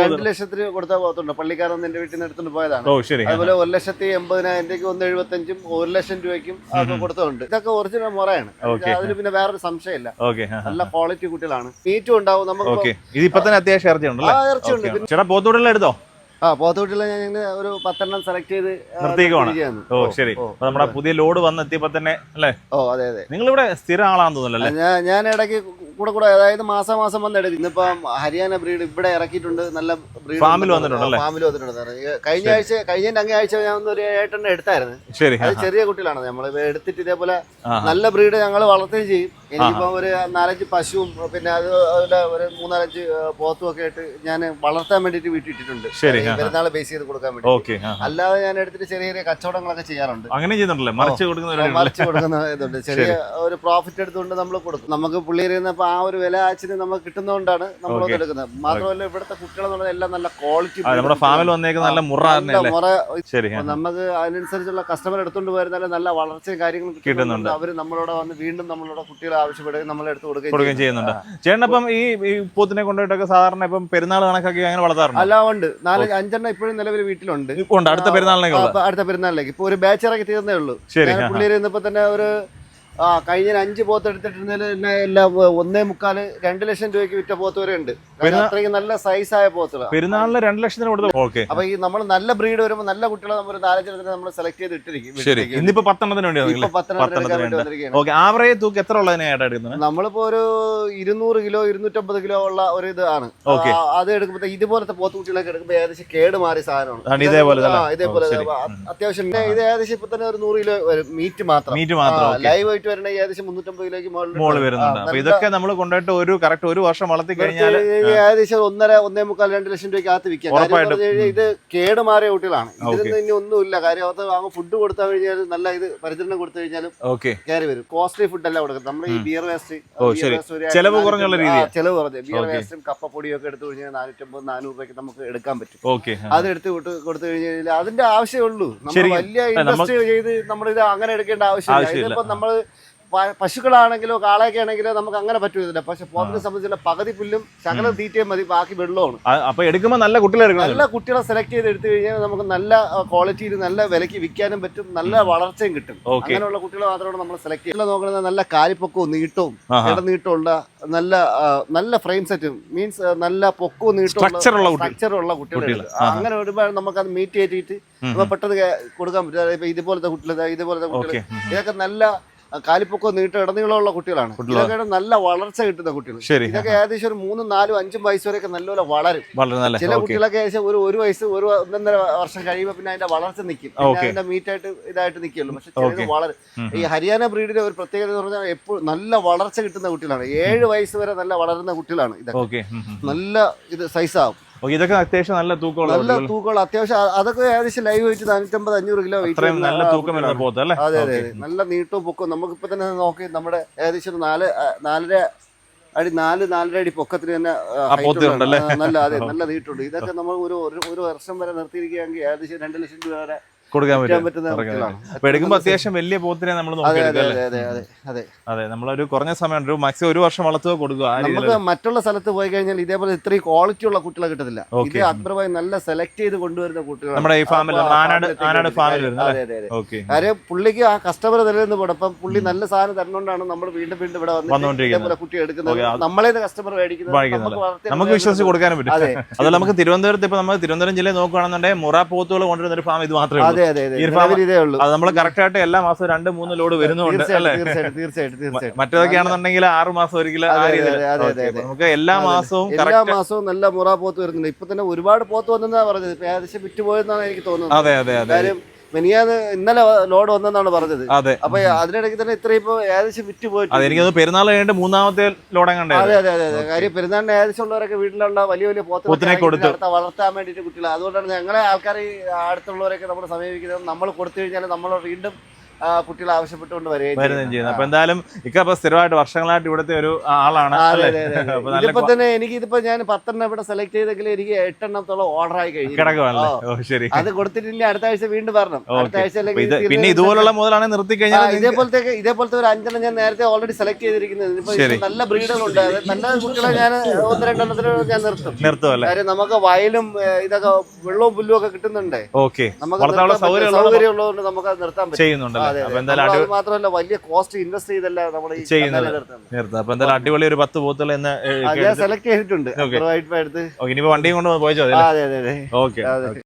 രണ്ട് ലക്ഷത്തിന് കൊടുത്താൽ പോകത്തുണ്ട് പള്ളിക്കാരൻ എന്റെ വീട്ടിൽ നിന്ന് എടുത്തുകൊണ്ട് പോയതാണ്. ഓ ശരി. അതുപോലെ ഒരു ലക്ഷത്തി എൺപതിനായിരം രൂപയ്ക്ക് ഒന്ന് എഴുപത്തഞ്ചും ഒരു ലക്ഷം രൂപയ്ക്കും ഒക്കെ കൊടുത്തുണ്ട് ഇതൊക്കെ ഒറിജിനൽ മുറയാണ്. Okay. അതിന് പിന്നെ വേറൊരു സംശയമില്ല. ഓക്കെ നല്ല ക്വാളിറ്റി കുട്ടികളാണ്. മീറ്റും ഉണ്ടാവും. നമുക്ക് ഓക്കെ. ഇത് ഇപ്പൊ തന്നെ അത്യാവശ്യം ഇറച്ചി ആ ഇറച്ചിയുണ്ട്. Okay. ചേട്ടാ പോത്തൂടെല്ലാം എടുത്തോ? ആ പോത്തുകുട്ടികളെ ഞങ്ങൾ ഒരു പത്തെണ്ണം സെലക്ട് ചെയ്ത് ആ, നിർത്തിയേക്കുവാണ്. നിർത്തിയിരിക്കുകയാണ്. ഓ ശരി. ഓ, അപ്പൊ നമ്മുടെ പുതിയ ലോഡ് വന്നെത്തിയപ്പോ തന്നെ അല്ലേ? ഓ അതെ അതെ. നിങ്ങൾ ഇവിടെ സ്ഥിര ആളാന്ന് തോന്നുന്നല്ലേ ഞാൻ ഞാൻ ഇടയ്ക്ക് കൂടെ കൂടെ അതായത് മാസം മാസം വന്ന് എടുക്കും ഇന്നിപ്പം ഹരിയാന ബ്രീഡ് ഇവിടെ ഇറക്കിയിട്ടുണ്ട്. നല്ല ബ്രീഡ് ഫാമിൽ വന്നിട്ടുണ്ട് ഫാമിൽ വന്നിട്ടുണ്ട് സാറേ. കഴിഞ്ഞ ആഴ്ച കഴിഞ്ഞ അങ്ങേ ആഴ്ച ഞാൻ ഒരു ഏട്ടെണ്ണ എടുത്തായിരുന്നു. അത് ചെറിയ കുട്ടികളാണ്. നമ്മൾ എടുത്തിട്ട് ഇതേപോലെ നല്ല ബ്രീഡ് ഞങ്ങൾ വളർത്തുകയും ചെയ്യും. എനിക്കിപ്പം ഒരു നാലഞ്ച് പശുവും പിന്നെ അത് അതുപോലെ ഒരു മൂന്നാലഞ്ച് പോത്തും ഒക്കെ ആയിട്ട് ഞാൻ വളർത്താൻ വേണ്ടിട്ട് വീട്ടിട്ടിട്ടുണ്ട് ഇട്ടിട്ടുണ്ട്. പെരുന്നാളെ ബേസ് ചെയ്ത് കൊടുക്കാൻ വേണ്ടി അല്ലാതെ ഞാൻ എടുത്തിട്ട് ചെറിയ ചെറിയ കച്ചവടങ്ങളൊക്കെ ചെയ്യാറുണ്ട്. അങ്ങനെ ചെയ്യുന്നുണ്ടല്ലേ? മറിച്ച് കൊടുക്കുന്ന ഒരു മറിച്ച് കൊടുക്കുന്ന ഇതുണ്ട്. ചെറിയ ഒരു പ്രോഫിറ്റ് എടുത്തുകൊണ്ട് നമ്മൾ കൊടുക്കും. നമുക്ക് പുള്ളിയിരുന്നപ്പോ ആ ഒരു വില ആച്ചിന് നമുക്ക് കിട്ടുന്നതുകൊണ്ടാണ് നമ്മൾ. എടുക്കുന്നത് മാത്രമല്ല ഇവിടുത്തെ കുട്ടികൾ പറഞ്ഞാൽ എല്ലാം നല്ല ക്വാളിറ്റി നമ്മുടെ ഫാമിൽ വന്നേക്കുന്ന നല്ല മുറ മുറ. നമുക്ക് അതിനനുസരിച്ചുള്ള കസ്റ്റമർ എടുത്തുകൊണ്ട് പോയിരുന്നാലും നല്ല വളർച്ചയും കാര്യങ്ങളും കിട്ടുന്നുണ്ട്. അവർ നമ്മളോട് വന്ന് വീണ്ടും നമ്മളോട് കുട്ടികളെ ആവശ്യപ്പെടുകയും നമ്മൾ എടുത്ത് കൊടുക്കുകയും കൊടുക്കുകയും ചെയ്യുന്നുണ്ട്. ചേട്ടനപ്പം ഈ ഈ പൂത്തിനെ കൊണ്ടുപോയിട്ടൊക്കെ സാധാരണ ഇപ്പം പെരുന്നാൾ കണക്കാക്കി അങ്ങനെ വളർത്താറുണ്ട്? അല്ല ഉണ്ട്. നാല് അഞ്ചെണ്ണം ഇപ്പോഴും നിലവിൽ വീട്ടിലുണ്ട്. ഉണ്ട്. അടുത്ത പെരുന്നാളിനൊക്കെ അടുത്ത പെരുന്നാളിലേക്ക്. ഇപ്പൊ ഒരു ബാച്ച് ഇറക്കി തീർന്നേ ഉള്ളൂ. ശരി ആ, ആ. പുള്ളിയിൽ ഇന്നിപ്പോ തന്നെ ഒരു ആ കഴിഞ്ഞ അഞ്ച് പോത്ത് എടുത്തിട്ടുണ്ടെങ്കിൽ എല്ലാം ഒന്നേ മുക്കാൽ രണ്ട് ലക്ഷം രൂപയ്ക്ക് വിറ്റ പോത്ത് വരെ ഉണ്ട്. അത്രയും നല്ല സൈസായ പോത്തുകളാണ് പെരുന്നാളിന് രണ്ട് ലക്ഷത്തിന് കൊടുത്തു ഓക്കെ. അപ്പൊ ഈ നമ്മൾ നല്ല ബ്രീഡ് വരുമ്പോൾ നല്ല കുട്ടികളെ നമ്മൾ നാലഞ്ചെണ്ണത്തിന് നമ്മൾ സെലക്ട് ചെയ്ത് ഇട്ടിരിക്കും ശരി. ഇന്നിപ്പോ പത്തെണ്ണത്തിന് വേണ്ടി ഓക്കെ ആവറേജ് തൂക്കം എത്ര നമ്മളിപ്പോ ഒരു ഇരുന്നൂറ് കിലോ ഇരുന്നൂറ്റമ്പത് കിലോ ഉള്ള ഒരു ഇതാണ്. അത് എടുക്കുമ്പോ ഇതുപോലത്തെ പോത്ത് കുട്ടികളൊക്കെ എടുക്കുമ്പോൾ ഏകദേശം കേട് മാറിയ സാധനമാണ്. ഇതേപോലെ ആ, ഇതേപോലെ അത്യാവശ്യം ഇത് ഏകദേശം ഇപ്പൊ തന്നെ ഒരു നൂറ് കിലോ മീറ്റ് മാത്രം. മീറ്റ് മാത്രം ലൈവ് ആയിട്ട് വരണ ഏകദേശം മുന്നൂറ്റമ്പത് കിലോയ്ക്ക് മോൾ വരുന്നുണ്ട്. അപ്പൊ ഇതൊക്കെ നമ്മൾ കൊണ്ടുപോയിട്ട് ഒരു കറക്റ്റ് ഒരു വർഷം വളർത്തി കഴിഞ്ഞാൽ ഏകദേശം ഒന്നര ഒന്നേ മുക്കാൽ രണ്ട് ലക്ഷം രൂപയ്ക്ക് അകത്ത് വിൽക്കാം ഇത് കേട് മാറിയ കുട്ടികളാണ്. ഇതിൽ ഇനി ഒന്നുമില്ല. കാര്യം അത് അങ്ങ് ഫുഡ് കൊടുത്താൽ കഴിഞ്ഞാൽ നല്ല ഇത് പരിചരണം കൊടുത്തു കഴിഞ്ഞാലും ഓക്കെ. കയറി വരും. കോസ്റ്റ്ലി ഫുഡ് അല്ല കൊടുക്കുന്നത്. നമ്മൾ ഈ ബിയർ വേസ്റ്റ്. ചെലവ് കുറഞ്ഞ രീതി. ചെലവ് കുറഞ്ഞ. ബിയർ വേസ്റ്റും വേസ്റ്റും കപ്പപ്പൊടിയൊക്കെ എടുത്തു കഴിഞ്ഞാൽ നാനൂറ്റമ്പത് നാനൂറ് രൂപയ്ക്ക് നമുക്ക് എടുക്കാൻ പറ്റും. ഓക്കെ അത് എടുത്ത് കൊടുത്ത് കൊടുത്തു കഴിഞ്ഞാൽ അതിന്റെ ആവശ്യമേ ഉള്ളൂ നമ്മൾ വലിയ ഇൻവെസ്റ്റ് ചെയ്ത് നമ്മൾ ഇത് അങ്ങനെ എടുക്കേണ്ട ആവശ്യമില്ല. ആവശ്യമില്ല. ഇതിപ്പോ നമ്മൾ പശുക്കളാണെങ്കിലോ കാളയൊക്കെ ആണെങ്കിലോ നമുക്ക് അങ്ങനെ പറ്റുന്നില്ല പക്ഷെ പോത്തിനെ സംബന്ധിച്ചുള്ള പകുതി പുല്ലും ശകലം തീറ്റയും മതി ബാക്കി വെള്ളമാണ് അപ്പൊ എടുക്കുമ്പോൾ നല്ല കുട്ടികളെ നല്ല കുട്ടികളെ സെലക്ട് ചെയ്ത് എടുത്തു കഴിഞ്ഞാൽ നമുക്ക് നല്ല ക്വാളിറ്റിയിൽ നല്ല വിലയ്ക്ക് വിൽക്കാനും പറ്റും നല്ല വളർച്ചയും കിട്ടും. അങ്ങനെയുള്ള കുട്ടികളെ മാത്രമാണ് നമ്മൾ സെലക്ട് ചെയ്യുന്നത് നോക്കുന്നത് നല്ല കാലിപ്പൊക്കവും നീട്ടവും. ഇടനീട്ടമുള്ള നല്ല നല്ല ഫ്രെയിം സെറ്റും മീൻസ് നല്ല പൊക്കവും നീട്ടവും സ്ട്രക്ചറുള്ള കുട്ടികൾ. അങ്ങനെ ഒരുപാട് നമുക്ക് അത് മീറ്റ് ചെയ്തിട്ട് നമ്മൾ പെട്ടെന്ന് കൊടുക്കാൻ പറ്റും. ഇതുപോലത്തെ കുട്ടികൾ ഇതുപോലത്തെ കുട്ടികൾ ഇതൊക്കെ നല്ല ആ, നീട്ട ഇടനീളമുള്ള കുട്ടികളാണ്. ഇതൊക്കെയാണ് ഇതൊക്കെ നല്ല വളർച്ച കിട്ടുന്ന കുട്ടികൾ ഇതൊക്കെ ഏകദേശം ഒരു മൂന്നും നാലും അഞ്ചും വയസ്സ് വരെയൊക്കെ നല്ലപോലെ വളരും. ചില കുട്ടികളൊക്കെ ഏകദേശം ഒരു ഒരു വയസ്സ് ഒരു ഒന്നര വർഷം കഴിയുമ്പോൾ പിന്നെ അതിന്റെ വളർച്ച നിൽക്കും. അതിന്റെ മീറ്റായിട്ട് ഇതായിട്ട് നിൽക്കുള്ളൂ പക്ഷെ ചിലത് വളരും. ഈ ഹരിയാന ബ്രീഡിന്റെ ഒരു പ്രത്യേകത എന്ന് പറഞ്ഞാൽ എപ്പോഴും നല്ല വളർച്ച കിട്ടുന്ന കുട്ടികളാണ്. ഏഴ് വയസ്സ് വരെ നല്ല വളരുന്ന കുട്ടികളാണ് ഇതൊക്കെ. നല്ല ഇത് സൈസാവും ഇതൊക്കെ അത്യാവശ്യം നല്ല തൂക്കമുള്ള നല്ല. തൂക്കമുള്ള അത്യാവശ്യം അതൊക്കെ ഏകദേശം ലൈവ് വെയിറ്റ് നാനൂറ്റമ്പത് അഞ്ഞൂറ് കിലോ വെയിറ്റ് നല്ല തൂക്കം വരുന്ന പോത്ത് അല്ലേ? അതെ അതെ നല്ല നീട്ടവും പൊക്കവും. നമുക്കിപ്പോ തന്നെ നോക്കി നമ്മുടെ ഏകദേശം നാല് നാലര അടി നാല് നാലര അടി പൊക്കത്തിന് തന്നെ നല്ല അതെ നല്ല നീട്ടുണ്ട് ഇതൊക്കെ നമ്മൾ ഒരു- ഒരു വർഷം വരെ നിർത്തിയിരിക്കുകയാണെങ്കിൽ ഏകദേശം രണ്ട് ലക്ഷം രൂപ വരെ കൊടുക്കാൻ പറ്റും. അത്യാവശ്യം വലിയ പോത്തിനെ നമ്മൾ അതെ നമ്മളൊരു കുറഞ്ഞ സമയം ഒരു മാക്സിമം ഒരു വർഷം വളർത്തുക കൊടുക്കുക നമുക്ക് മറ്റുള്ള സ്ഥലത്ത് പോയി കഴിഞ്ഞാൽ ഇതേപോലെ ഇത്രയും ക്വാളിറ്റി ഉള്ള കുട്ടികളെ കിട്ടത്തില്ല. ഇത് അക്ബർഭായി നല്ല സെലക്ട് ചെയ്ത് കൊണ്ടുവരുന്ന കുട്ടികൾ നമ്മുടെ ഈ ഫാമിൽ ആനാട് ഫാമിൽ കാര്യം പുള്ളിക്ക് ആ കസ്റ്റമർ തരുന്ന പോടപ്പം പുള്ളി നല്ല സാധനം തരണോണ്ടാണ് നമ്മൾ വീണ്ടും വീണ്ടും ഇവിടെ വന്നുകൊണ്ടിരിക്കുന്നത്. കുട്ടി എടുക്കുന്നത്. നമ്മളെ കസ്റ്റമർ മേടിക്കുന്നത്. നമുക്ക് വിശ്വസിച്ച് കൊടുക്കാനും പറ്റും. അതെ. അതുപോലെ നമുക്ക് തിരുവനന്തപുരത്ത് ഇപ്പൊ നമ്മൾ തിരുവനന്തപുരം ജില്ലയിൽ നോക്കുകയാണെന്നുണ്ടെങ്കിൽ മുറ പോത്തുകൾ കൊണ്ടുവരുന്ന ഒരു ഫാം ഇത് മാത്രമേ അതെ നമ്മൾ കറക്റ്റ് ആയിട്ട് എല്ലാ മാസവും രണ്ട് മൂന്ന് ലോഡ് വരുന്നുണ്ട് അല്ലേ? തീർച്ചയായിട്ടും തീർച്ചയായിട്ടും തീർച്ചയായിട്ടും തീർച്ചയായിട്ടും. മറ്റേതൊക്കെ ആണെന്നുണ്ടെങ്കിൽ ആറ് മാസം ഒരിക്കലും നമുക്ക് എല്ലാ. മാസവും എല്ലാ മാസവും നല്ല മുറ പോത്ത് വരുന്നുണ്ട്. ഇപ്പൊ തന്നെ ഒരുപാട് പോത്ത് വന്നെന്നാ പറഞ്ഞത്. ഏകദേശം വിറ്റുപോയെന്നാണ് എനിക്ക് തോന്നുന്നത്. അതെ അതെ അതെ. മിനിയാന്ന് ഇന്നലെ ലോഡ് വന്നെന്നാണ് പറഞ്ഞത്. അതെ. അപ്പൊ അതിനിടയ്ക്ക് തന്നെ ഇത്രയും ഇപ്പൊ ഏകദേശം വിറ്റ് പോയിട്ട് അത് എനിക്കത് പെരുന്നാൾ കഴിഞ്ഞിട്ട് മൂന്നാമത്തെ ലോഡ് കണ്ടേ അതെ അതെ അതെ അതെ. കാര്യം പെരുന്നാളിന് ഏകദേശം ഉള്ളവരൊക്കെ വീട്ടിലുള്ള വലിയ വലിയ പോത്തിനെ പോത്തിനെ കൊടുത്തു. അടുത്ത വളർത്താൻ വേണ്ടിയിട്ട് കുട്ടികൾ അതുകൊണ്ടാണ് ഞങ്ങളെ ആൾക്കാർ അടുത്തുള്ളവരൊക്കെ നമ്മൾ സമീപിക്കുന്നത്. നമ്മൾ കൊടുത്തു കഴിഞ്ഞാൽ നമ്മൾ വീണ്ടും കുട്ടികൾ ആവശ്യപ്പെട്ടുകൊണ്ട് വരികയും ചെയ്യുന്നത്. അപ്പൊ എന്തായാലും ഇക്ക അപ്പൊ സ്ഥിരമായിട്ട് വർഷങ്ങളായിട്ട് ഇവിടുത്തെ ഒരു ആളാണ് ഇപ്പൊ ഇതിപ്പോ തന്നെ എനിക്ക് ഇതിപ്പോ ഞാൻ പത്തെണ്ണം ഇവിടെ സെലക്ട് ചെയ്തെങ്കിൽ എനിക്ക് എട്ടെണ്ണത്തോളം ഓർഡർ ആയി കഴിഞ്ഞു ശരി. അത് കൊടുത്തിട്ടില്ല അടുത്ത ആഴ്ച വീണ്ടും വരണം. അടുത്ത ആഴ്ച അല്ലെങ്കിൽ പിന്നെ ഇതുപോലുള്ള മുതലാണ് നിർത്തി കഴിഞ്ഞാൽ ഇതേപോലത്തെ ഇതേപോലത്തെ ഒരു അഞ്ചെണ്ണം ഞാൻ നേരത്തെ ഓൾറെഡി സെലക്ട് ചെയ്തിരിക്കുന്നത്. ഇപ്പൊ നല്ല ബ്രീഡുകളുണ്ട് നല്ല കുട്ടികളെ ഞാൻ ഒന്ന് രണ്ടെണ്ണത്തിന് ഞാൻ നിർത്തും. നിർത്തും അല്ലേ? നമുക്ക് വയലും ഇതൊക്കെ വെള്ളവും പുല്ലും ഒക്കെ കിട്ടുന്നുണ്ട്. ഓക്കെ. നമുക്ക്. സൗകര്യം ഉള്ളതുകൊണ്ട് നമുക്ക് നിർത്താൻ പറ്റും. ചെയ്യുന്നുണ്ടല്ലേ? അതെ, അപ്പൊ. എന്തായാലും മാത്രമല്ല വലിയ കോസ്റ്റ് ഇൻവെസ്റ്റ് ചെയ്തല്ല നമ്മൾ ചെയ്യുന്നത്. നിർത്തുന്നത്. നിർത്തും. അപ്പൊ എന്തായാലും അടിപൊളി ഒരു പത്ത് പോത്തുകൾ എന്ന് സെലക്ട് ചെയ്തിട്ടുണ്ട്. ഇനിയിപ്പോ വണ്ടിയും കൊണ്ട് പോയിച്ചോ ഓക്കെ